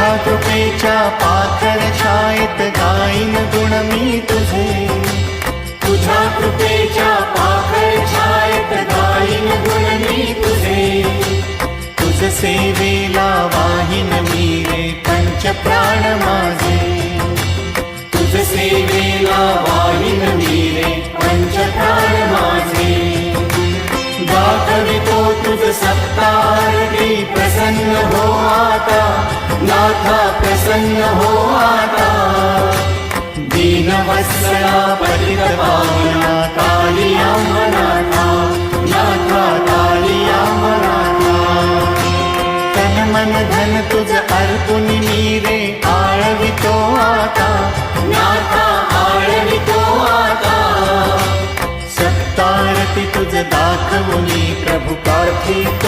तुझ्या कृपेच्या पाखर छायेत गाईन गुण मी तुझे. तुझ्या कृपेच्या पाखर छायत गाईन गुण मी तुझे. तुझ सेवेला वाहिन मी रे पंच प्राण माझे. तुझ सेवेला नाथा प्रसन्न हो आता दीनवत्सला पतित पावना कालिया मनाथा नाथा कालिया मनाथा तन मन धन तुझ अर्पुन मी रे आळवितो आता। नाथा आळवितो आता। सत्तारती तुझ दाखवुनी प्रभु आता